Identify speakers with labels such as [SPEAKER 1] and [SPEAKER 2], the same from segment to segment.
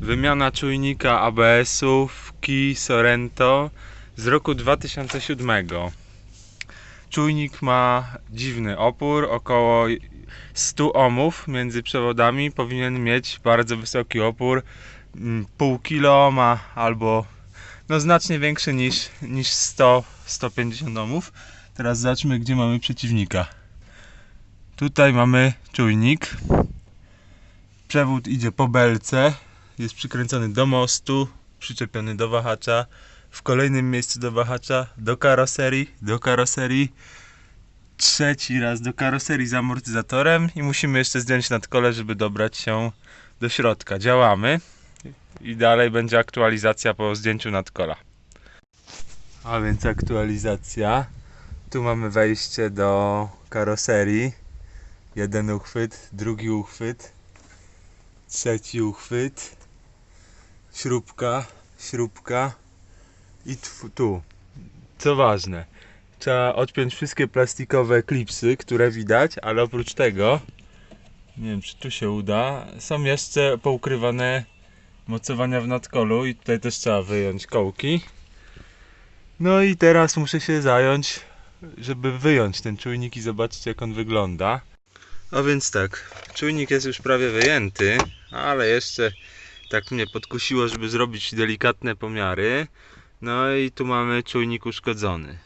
[SPEAKER 1] Wymiana czujnika ABS-u w Kia Sorento z roku 2007. Czujnik ma dziwny opór, około 100 ohmów między przewodami. Powinien mieć bardzo wysoki opór. mm, Pół kilo ma albo no znacznie większy niż, niż 100-150 ohmów. Teraz zobaczmy gdzie mamy przeciwnika. Tutaj mamy czujnik. Przewód idzie po belce. Jest przykręcony do mostu, przyczepiony do wahacza. W kolejnym miejscu do wahacza, do karoserii, do karoserii. Trzeci raz do karoserii z amortyzatorem i musimy jeszcze zdjąć nadkole, żeby dobrać się do środka. Działamy i dalej będzie aktualizacja po zdjęciu nadkola. A więc aktualizacja. Tu mamy wejście do karoserii. Jeden uchwyt, drugi uchwyt, trzeci uchwyt, śrubka, śrubka i tu. Co ważne, trzeba odpiąć wszystkie plastikowe klipsy, które widać, ale oprócz tego, nie wiem czy tu się uda, są jeszcze poukrywane mocowania w nadkolu i tutaj też trzeba wyjąć kołki. No i teraz muszę się zająć, żeby wyjąć ten czujnik i zobaczyć jak on wygląda. A więc tak, czujnik jest już prawie wyjęty, ale jeszcze tak mnie podkusiło, żeby zrobić delikatne pomiary. No i tu mamy czujnik uszkodzony.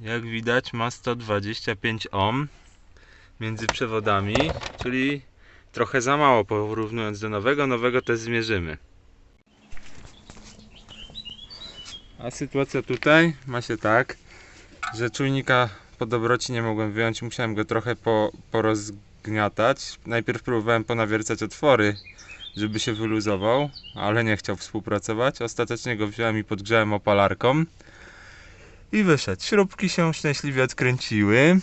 [SPEAKER 1] Jak widać ma 125 ohm między przewodami, czyli trochę za mało porównując do nowego. Nowego też zmierzymy. A sytuacja tutaj ma się tak, że czujnika po dobroci nie mogłem wyjąć, musiałem go trochę po, porozgniatać. Najpierw próbowałem ponawiercać otwory, żeby się wyluzował, ale nie chciał współpracować. Ostatecznie go wziąłem i podgrzałem opalarką i wyszedł. Śrubki się szczęśliwie odkręciły.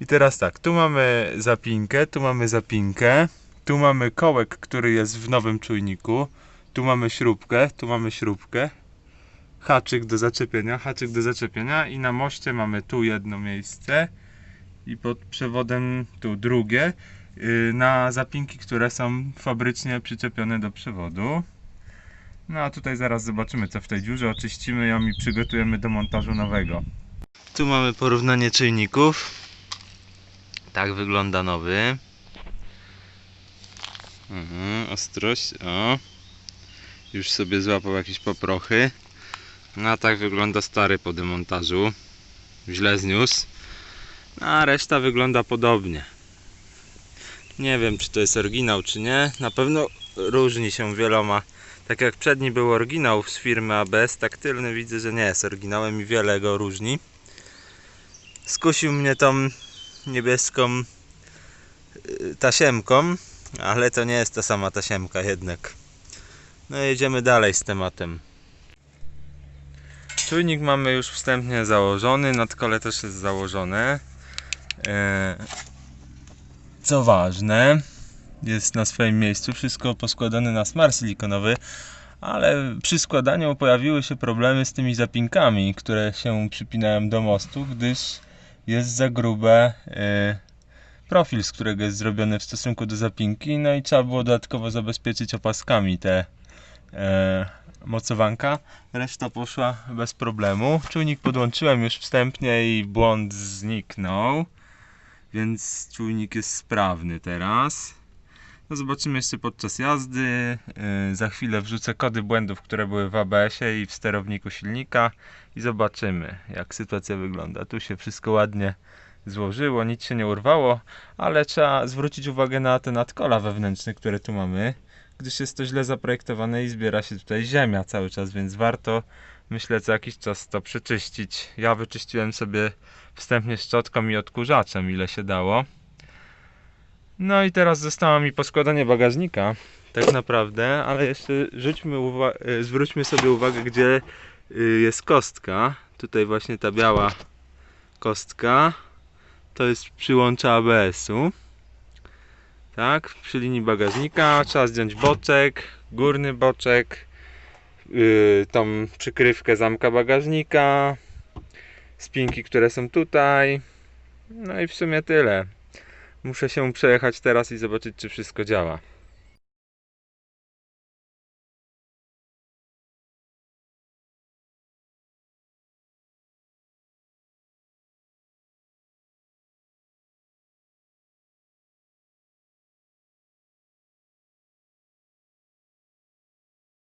[SPEAKER 1] I teraz tak, tu mamy zapinkę, tu mamy zapinkę, tu mamy kołek, który jest w nowym czujniku, tu mamy śrubkę, tu mamy śrubkę, haczyk do zaczepienia, haczyk do zaczepienia i na moście mamy tu jedno miejsce i pod przewodem tu drugie na zapinki, które są fabrycznie przyczepione do przewodu. No a tutaj zaraz zobaczymy co w tej dziurze, oczyścimy ją i przygotujemy do montażu nowego. Tu mamy porównanie czujników. Tak wygląda nowy. Mhm, ostrość, o. Już sobie złapał jakieś poprochy. No a tak wygląda stary po demontażu. Źle zniósł. No, a reszta wygląda podobnie. Nie wiem czy to jest oryginał czy nie. Na pewno różni się wieloma. Tak jak przedni był oryginał z firmy ABS, tak tylny widzę, że nie jest oryginałem i wiele go różni. Skusił mnie tą niebieską y, tasiemką, ale to nie jest ta sama tasiemka jednak. No jedziemy dalej z tematem. Czujnik mamy już wstępnie założony, nadkole też jest założone. Co ważne, jest na swoim miejscu, wszystko poskładane na smar silikonowy, ale przy składaniu pojawiły się problemy z tymi zapinkami, które się przypinają do mostu, gdyż jest za grube e, profil, z którego jest zrobiony w stosunku do zapinki, no i trzeba było dodatkowo zabezpieczyć opaskami te e, mocowanka. Reszta poszła bez problemu. Czujnik podłączyłem już wstępnie i błąd zniknął. Więc czujnik jest sprawny teraz. No zobaczymy jeszcze podczas jazdy. Yy, za chwilę wrzucę kody błędów, które były w ABS-ie i w sterowniku silnika i zobaczymy jak sytuacja wygląda. Tu się wszystko ładnie złożyło, nic się nie urwało, ale trzeba zwrócić uwagę na te nadkola wewnętrzne, które tu mamy gdyż jest to źle zaprojektowane i zbiera się tutaj ziemia cały czas, więc warto myślę co jakiś czas to przeczyścić. Ja wyczyściłem sobie wstępnie szczotką i odkurzaczem ile się dało. No i teraz zostało mi poskładanie bagażnika tak naprawdę, ale jeszcze rzućmy e, zwróćmy sobie uwagę gdzie y, jest kostka. Tutaj właśnie ta biała kostka to jest przyłącza ABS-u. Tak, przy linii bagażnika trzeba zdjąć boczek, górny boczek, yy, tą przykrywkę zamka bagażnika, spinki, które są tutaj. No i w sumie tyle. Muszę się przejechać teraz i zobaczyć, czy wszystko działa.